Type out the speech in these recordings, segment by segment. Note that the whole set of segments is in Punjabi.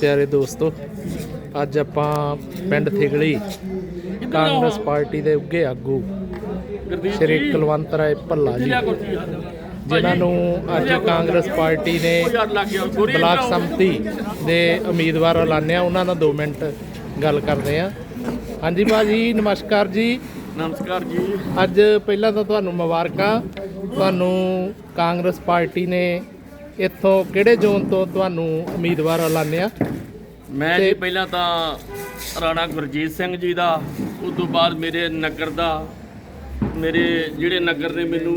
ਪਿਆਰੇ ਦੋਸਤੋ ਅੱਜ ਆਪਾਂ ਪਿੰਡ ਥਿਗਲੀ ਕਾਂਗਰਸ ਪਾਰਟੀ ਦੇ ਉੱਗੇ ਆਗੂ ਸ਼੍ਰੀ ਕੁਲਵੰਤ ਰਾਏ ਭੱਲਾ ਜੀ। ਜਿਨ੍ਹਾਂ ਨੂੰ ਅੱਜ ਕਾਂਗਰਸ ਪਾਰਟੀ ਨੇ ਬਲਾਕ ਸੰਮਤੀ ਦੇ ਉਮੀਦਵਾਰ ਐਲਾਨਿਆ ਉਹਨਾਂ ਨਾਲ 2 ਮਿੰਟ ਗੱਲ ਕਰਦੇ ਆ ਹਾਂਜੀ ਭਾਜੀ ਨਮਸਕਾਰ ਜੀ। ਨਮਸਕਾਰ ਜੀ। ਅੱਜ ਪਹਿਲਾਂ ਤਾਂ ਤੁਹਾਨੂੰ ਮੁਬਾਰਕਾਂ। ਤੁਹਾਨੂੰ ਕਾਂਗਰਸ ਪਾਰਟੀ ਨੇ ਇੱਥੋਂ ਕਿਹੜੇ ਜ਼ੋਨ ਤੋਂ ਤੁਹਾਨੂੰ ਉਮੀਦਵਾਰ ਐਲਾਨਿਆ ਮੈਂ ਜੀ ਪਹਿਲਾਂ ਤਾਂ ਰਾਣਾ ਗੁਰਜੀਤ ਸਿੰਘ ਜੀ ਦਾ ਉਸ ਤੋਂ ਬਾਅਦ ਮੇਰੇ ਨਗਰ ਦਾ ਮੇਰੇ ਜਿਹੜੇ ਨਗਰ ਨੇ ਮੈਨੂੰ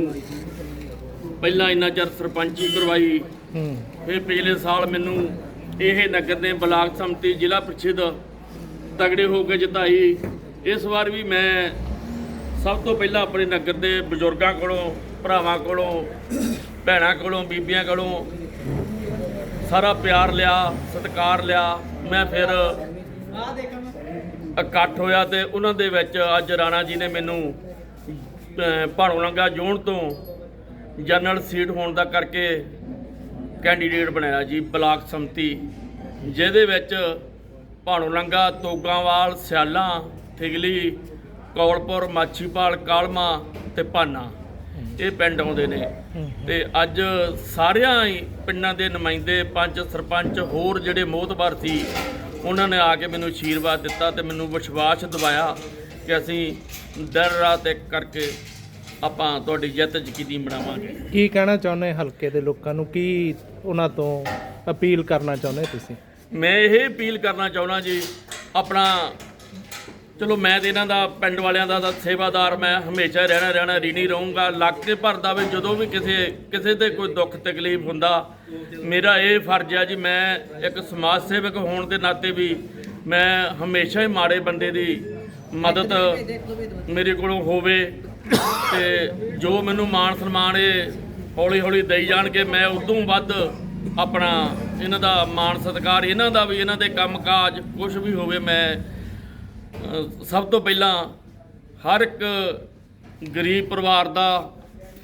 ਪਹਿਲਾਂ ਇੰਨਾ ਚਿਰ ਸਰਪੰਚੀ ਕਰਵਾਈ ਫਿਰ ਪਿਛਲੇ ਸਾਲ ਮੈਨੂੰ ਇਹ ਨਗਰ ਨੇ ਬਲਾਕ ਸੰਮਤੀ ਜ਼ਿਲ੍ਹਾ ਪ੍ਰੀਸ਼ਦ ਤਗੜੇ ਹੋ ਕੇ ਜਿਤਾਈ। ਇਸ ਵਾਰ ਵੀ ਮੈਂ ਸਭ ਤੋਂ ਪਹਿਲਾਂ ਆਪਣੇ ਨਗਰ ਦੇ ਬਜ਼ੁਰਗਾਂ ਕੋਲੋਂ ਭਰਾਵਾਂ ਕੋਲੋਂ ਭੈਣਾਂ ਕੋਲੋਂ, ਬੀਬੀਆਂ ਕੋਲੋਂ ਸਾਰਾ ਪਿਆਰ ਲਿਆ, ਸਤਿਕਾਰ ਲਿਆ। ਮੈਂ ਫਿਰ ਇਕੱਠ ਹੋਇਆ ਤੇ ਉਹਨਾਂ ਦੇ ਵਿੱਚ ਅੱਜ ਰਾਣਾ ਜੀ ਨੇ ਮੈਨੂੰ ਭਾਣੋ ਲੰਗਾ ਜ਼ੋਨ ਤੋਂ ਜਨਰਲ ਸੀਟ ਹੋਣ ਦਾ ਕਰਕੇ ਕੈਂਡੀਡੇਟ ਬਣਾਇਆ ਜੀ, ਬਲਾਕ ਸੰਮਤੀ, ਜਿਹਦੇ ਵਿੱਚ ਭਾਣੋ ਲੰਗਾ, ਤੋਗਾਂਵਾਲ, ਸਿਆਲਾਂ, ਥਿਗਲੀ, ਕੌਲਪੁਰ, ਮਾਛੀਪਾਲ, ਕਾਲਮਾ ਤੇ ਭਾਨਾ। ਇਹ ਪਿੰਡ ਆਉਂਦੇ ਨੇ। ਤੇ ਅੱਜ ਸਾਰਿਆਂ ਹੀ ਪਿੰਡਾਂ ਦੇ ਨੁਮਾਇੰਦੇ ਪੰਚ ਸਰਪੰਚ ਹੋਰ ਜਿਹੜੇ ਮੋਹਤਬਰ ਸੀ ਉਹਨਾਂ ਨੇ ਆ ਕੇ ਮੈਨੂੰ ਆਸ਼ੀਰਵਾਦ ਦਿੱਤਾ ਤੇ ਮੈਨੂੰ ਵਿਸ਼ਵਾਸ ਦਿਵਾਇਆ ਕਿ ਅਸੀਂ ਦਿਨ ਰਾਤ ਇੱਕ ਕਰਕੇ ਆਪਾਂ ਤੁਹਾਡੀ ਜਿੱਤ ਯਕੀਨੀ ਬਣਾਵਾਂਗੇ। ਕੀ ਕਹਿਣਾ ਚਾਹੁੰਦੇ ਹਲਕੇ ਦੇ ਲੋਕਾਂ ਨੂੰ? ਕੀ ਉਹਨਾਂ ਤੋਂ ਅਪੀਲ ਕਰਨਾ ਚਾਹੁੰਦੇ ਤੁਸੀਂ? ਮੈਂ ਇਹ ਅਪੀਲ ਕਰਨਾ ਚਾਹੁੰਦਾ ਜੀ ਆਪਣਾ ਚਲੋ ਮੈਂ ਤੇ ਇਹਨਾਂ ਦਾ, ਪਿੰਡ ਵਾਲਿਆਂ ਦਾ ਤਾਂ ਸੇਵਾਦਾਰ, ਮੈਂ ਹਮੇਸ਼ਾ ਰਹਿਣਾ ਰਹਿਣਾ ਰੀਣੀ ਰਹੂੰਗਾ। ਇਲਾਕੇ ਭਰ ਦਾ ਵੀ ਜਦੋਂ ਵੀ ਕਿਸੇ ਕਿਸੇ ਤੇ ਕੋਈ ਦੁੱਖ ਤਕਲੀਫ ਹੁੰਦਾ, ਮੇਰਾ ਇਹ ਫਰਜ਼ ਹੈ ਜੀ, ਮੈਂ ਇੱਕ ਸਮਾਜ ਸੇਵਕ ਹੋਣ ਦੇ ਨਾਤੇ ਵੀ ਮੈਂ ਹਮੇਸ਼ਾ ਹੀ ਮਾੜੇ ਬੰਦੇ ਦੀ ਮਦਦ ਮੇਰੇ ਕੋਲੋਂ ਹੋਵੇ ਤੇ ਜੋ ਮੈਨੂੰ ਮਾਣ ਸਨਮਾਨ ਇਹ ਹੌਲੀ ਹੌਲੀ ਦੇਈ ਜਾਣਗੇ, ਮੈਂ ਉਦੋਂ ਵੱਧ ਆਪਣਾ ਇਹਨਾਂ ਦਾ ਮਾਣ ਸਤਿਕਾਰ, ਇਹਨਾਂ ਦਾ ਵੀ, ਇਹਨਾਂ ਦੇ ਕੰਮਕਾਜ ਕੁਝ ਵੀ ਹੋਵੇ, ਮੈਂ ਸਭ ਤੋਂ ਪਹਿਲਾਂ ਹਰ ਇੱਕ ਗਰੀਬ ਪਰਿਵਾਰ ਦਾ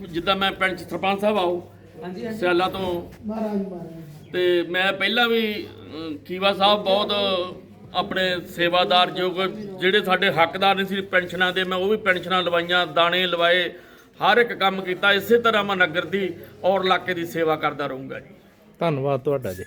ਜਿੱਦਾਂ ਮੈਂ ਪਿੰਡ 'ਚ ਸਰਪੰਚ ਸਾਹਿਬ ਆਉ ਸਿਆਲਾਂ ਤੋਂ ਤੇ ਮੈਂ ਪਹਿਲਾਂ ਵੀ ਅਹ, ਖੀਵਾ ਸਾਹਿਬ ਬਹੁਤ ਆਪਣੇ ਸੇਵਾਦਾਰ ਜੋ ਕਿ ਜਿਹੜੇ ਸਾਡੇ ਹੱਕਦਾਰ ਨਹੀਂ ਸੀ ਪੈਨਸ਼ਨਾਂ ਦੇ ਮੈਂ ਉਹ ਵੀ ਪੈਨਸ਼ਨਾਂ ਲਵਾਈਆਂ ਦਾਣੇ ਲਵਾਏ ਹਰ ਇੱਕ ਕੰਮ ਕੀਤਾ ਇਸੇ ਤਰ੍ਹਾਂ ਮੈਂ ਨਗਰ ਦੀ ਔਰ ਇਲਾਕੇ ਦੀ ਸੇਵਾ ਕਰਦਾ ਰਹੂੰਗਾ ਜੀ। ਧੰਨਵਾਦ ਤੁਹਾਡਾ ਜੀ।